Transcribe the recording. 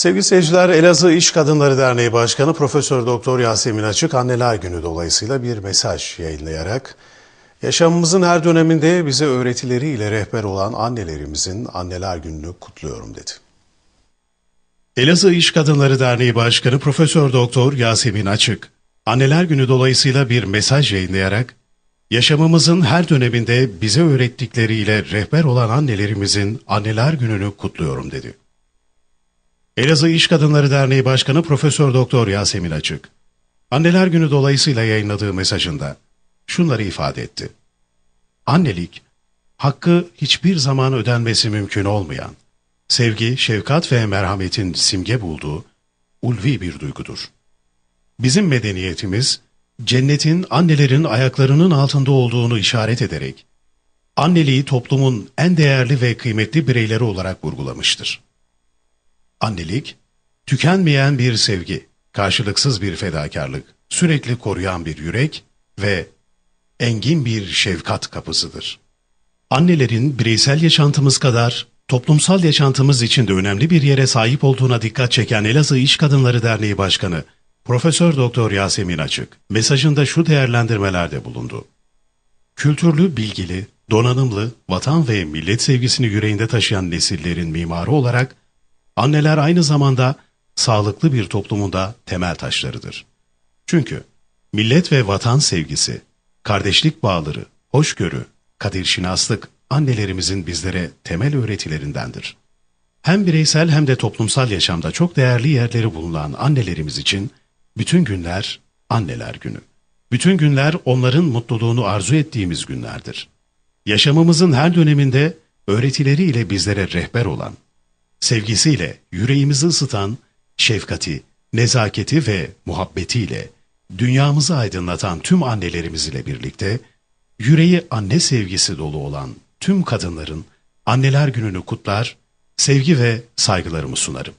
Sevgili seyirciler, Elazığ İş Kadınları Derneği Başkanı Profesör Doktor Yasemin Açık Anneler Günü dolayısıyla bir mesaj yayınlayarak yaşamımızın her döneminde bize öğretileriyle rehber olan annelerimizin Anneler Günü'nü kutluyorum dedi. Elazığ İş Kadınları Derneği Başkanı Profesör Doktor Yasemin Açık Anneler Günü dolayısıyla bir mesaj yayınlayarak yaşamımızın her döneminde bize öğrettikleriyle rehber olan annelerimizin Anneler Günü'nü kutluyorum dedi. Elazığ İş Kadınları Derneği Başkanı Profesör Doktor Yasemin Açık, Anneler Günü dolayısıyla yayınladığı mesajında şunları ifade etti. Annelik, hakkı hiçbir zaman ödenmesi mümkün olmayan, sevgi, şefkat ve merhametin simge bulduğu ulvi bir duygudur. Bizim medeniyetimiz, cennetin annelerin ayaklarının altında olduğunu işaret ederek, anneliği toplumun en değerli ve kıymetli bireyleri olarak vurgulamıştır. Annelik, tükenmeyen bir sevgi, karşılıksız bir fedakarlık, sürekli koruyan bir yürek ve engin bir şefkat kapısıdır. Annelerin bireysel yaşantımız kadar toplumsal yaşantımız için de önemli bir yere sahip olduğuna dikkat çeken Elazığ İş Kadınları Derneği Başkanı Profesör Doktor Yasemin Açık mesajında şu değerlendirmelerde bulundu. Kültürlü, bilgili, donanımlı, vatan ve millet sevgisini yüreğinde taşıyan nesillerin mimarı olarak Anneler aynı zamanda sağlıklı bir toplumunda temel taşlarıdır. Çünkü millet ve vatan sevgisi, kardeşlik bağları, hoşgörü, kadirşinaslık annelerimizin bizlere temel öğretilerindendir. Hem bireysel hem de toplumsal yaşamda çok değerli yerleri bulunan annelerimiz için bütün günler anneler günü. Bütün günler onların mutluluğunu arzu ettiğimiz günlerdir. Yaşamımızın her döneminde öğretileriyle bizlere rehber olan, sevgisiyle yüreğimizi ısıtan, şefkati, nezaketi ve muhabbetiyle dünyamızı aydınlatan tüm annelerimiz ile birlikte yüreği anne sevgisi dolu olan tüm kadınların anneler gününü kutlar, sevgi ve saygılarımı sunarım.